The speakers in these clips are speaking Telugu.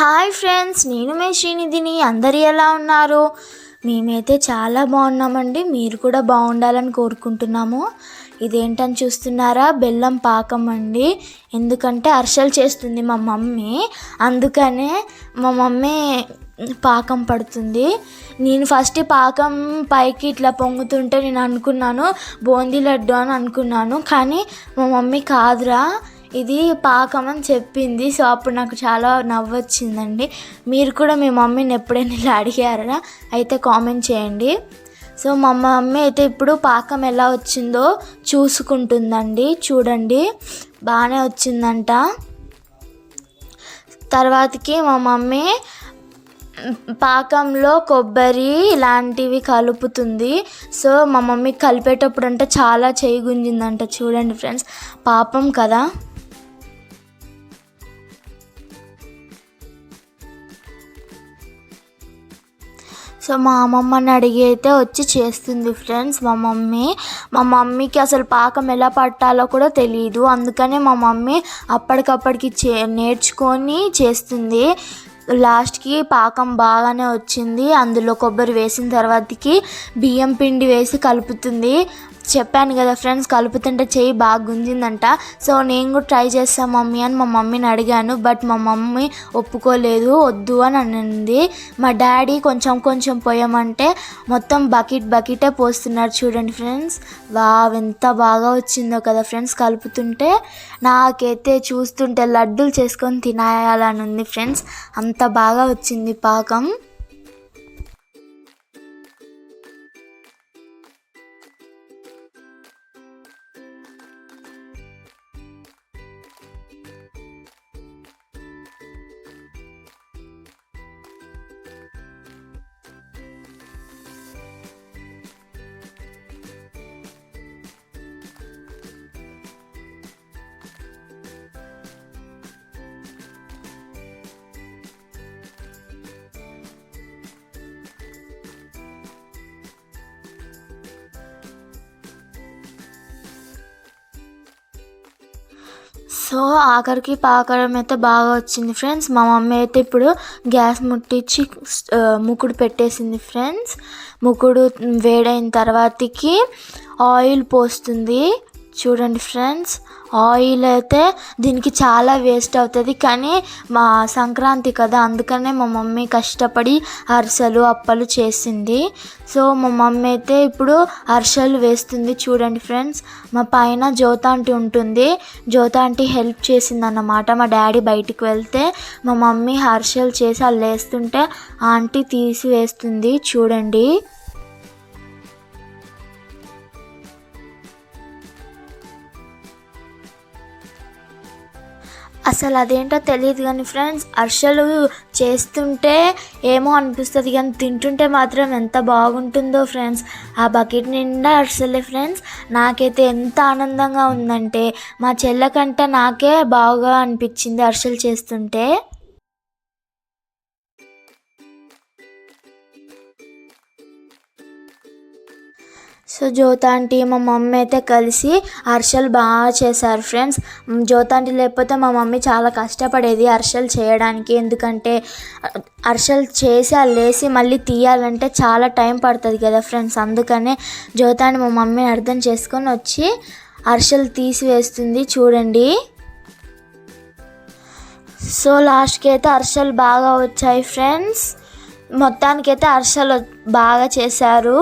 హాయ్ ఫ్రెండ్స్ నేను మే శ్రీనిధిని. అందరు ఎలా ఉన్నారు? మేమైతే చాలా బాగున్నామండి. మీరు కూడా బాగుండాలని కోరుకుంటున్నాము. ఇదేంటని చూస్తున్నారా? బెల్లం పాకం అండి. ఎందుకంటే అర్షలు చేస్తుంది మా మమ్మీ. అందుకనే మా మమ్మీ పాకం పడుతుంది. నేను ఫస్ట్ పాకం పైకి ఇట్లా పొంగుతుంటే నేను అనుకున్నాను బూందీ లడ్డు అని అనుకున్నాను. కానీ మా మమ్మీ కాదురా. ఇది పాకం అని చెప్పింది. సో అప్పుడు నాకు చాలా నవ్వొచ్చిందండి. మీరు కూడా మీ మమ్మీని ఎప్పుడైనా ఇలా అడిగారా? అయితే కామెంట్ చేయండి. సో మా మమ్మీ అయితే ఇప్పుడు పాకం ఎలా వచ్చిందో చూసుకుంటుందండి. చూడండి. బాగానే వచ్చిందంట. తర్వాతకి మా మమ్మీ పాకంలో కొబ్బరి ఇలాంటివి కలుపుతుంది. సో మా మమ్మీ కలిపేటప్పుడు అంటే చాలా చేయి గుంజిందంట. చూడండి ఫ్రెండ్స్. పాపం కదా. సో మా అమ్మమ్మని అడిగి అయితే వచ్చి చేస్తుంది ఫ్రెండ్స్ మా మమ్మీ. మా మమ్మీకి అసలు పాకం ఎలా పట్టాలో కూడా తెలియదు అందుకనే మా మమ్మీ అప్పటికప్పటికి చే నేర్చుకొని చేస్తుంది. లాస్ట్కి పాకం బాగానే వచ్చింది. అందులో కొబ్బరి వేసిన తర్వాతకి బియ్యం పిండి వేసి కలుపుతుంది. చెప్పాను కదా ఫ్రెండ్స్ కలుపుతుంటే చెయ్యి బాగా గుంజిందంట. సో నేను కూడా ట్రై చేస్తాను మమ్మీ అని మా మమ్మీని అడిగాను. బట్ మా మమ్మీ ఒప్పుకోలేదు వద్దు అని అనింది. మా డాడీ కొంచెం కొంచెం పోయామంటే మొత్తం బకెట్ బకెటే పోస్తున్నారు చూడండి ఫ్రెండ్స్. వావ్ ఎంత బాగా వచ్చిందో కదా ఫ్రెండ్స్ కలుపుతుంటే నాకైతే చూస్తుంటే లడ్డూలు చేసుకొని తినాయాలని ఉంది ఫ్రెండ్స్. అంత బాగా వచ్చింది పాకం. సో ఆఖరికి పాకడం అయితే బాగా వచ్చింది ఫ్రెండ్స్. మా మమ్మీ అయితే ఇప్పుడు గ్యాస్ ముట్టించి ముకుడు పెట్టేసింది ఫ్రెండ్స్. ముకుడు వేడైన తర్వాతకి ఆయిల్ పోస్తుంది. చూడండి ఫ్రెండ్స్ ఆయిల్ అయితే దీనికి చాలా వేస్ట్ అవుతుంది. కానీ మా సంక్రాంతి కదా అందుకనే మా మమ్మీ కష్టపడి అరిసెలు అప్పలు చేసింది. సో మా మమ్మీ అయితే ఇప్పుడు అరిసెలు వేస్తుంది చూడండి ఫ్రెండ్స్. మా పైన జ్యోతాంటి ఉంటుంది. జ్యోతాంటి హెల్ప్ చేసింది అన్నమాట మా డాడీ బయటికి వెళ్తే మా మమ్మీ అరిసెలు చేసి వాళ్ళు వేస్తుంటే ఆంటీ తీసి వేస్తుంది చూడండి. అసలు అదేంటో తెలియదు కానీ ఫ్రెండ్స్ అర్షలు చేస్తుంటే ఏమో అనిపిస్తుంది కానీ తింటుంటే మాత్రం ఎంత బాగుంటుందో ఫ్రెండ్స్. ఆ బకెట్ నిండా అర్సలే ఫ్రెండ్స్. నాకైతే ఎంత ఆనందంగా ఉందంటే మా చెల్లకంటే నాకే బాగా అనిపించింది అర్షలు చేస్తుంటే. సో జ్యోతాంటి మా మమ్మీ అయితే కలిసి అరిసెలు బాగా చేశారు ఫ్రెండ్స్. జ్యోతాంటి లేకపోతే మా మమ్మీ చాలా కష్టపడేది అరిసెలు చేయడానికి. ఎందుకంటే అరిసెలు చేసి అల్లేసి మళ్ళీ తీయాలంటే చాలా టైం పడుతుంది కదా ఫ్రెండ్స్. అందుకనే జ్యోతాంటి మా మమ్మీని అర్థం చేసుకొని వచ్చి అరిసెలు తీసివేస్తుంది చూడండి. సో లాస్ట్కి అయితే అరిసెలు బాగా వచ్చాయి ఫ్రెండ్స్. మొత్తానికైతే అరిసెలు బాగా చేశారు.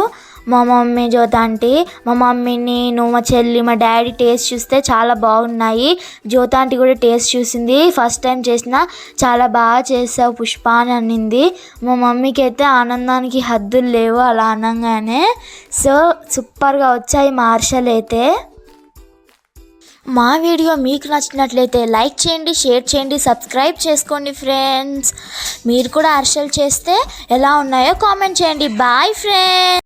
మా మమ్మీ జ్యోతాంటి మా మమ్మీ నేను మా చెల్లి మా డాడీ టేస్ట్ చూస్తే చాలా బాగున్నాయి. జ్యోతాంటి కూడా టేస్ట్ చూసింది. ఫస్ట్ టైం చేసిన చాలా బాగా చేసావు పుష్ప అని అనింది. మా మమ్మీకి అయితే ఆనందానికి హద్దులు లేవు అలా అనగానే. సో సూపర్గా వచ్చాయి మా అయితే. మా వీడియో మీకు నచ్చినట్లయితే లైక్ చేయండి షేర్ చేయండి సబ్స్క్రైబ్ చేసుకోండి ఫ్రెండ్స్. మీరు కూడా అర్షలు చేస్తే ఎలా ఉన్నాయో కామెంట్ చేయండి. Bye friends.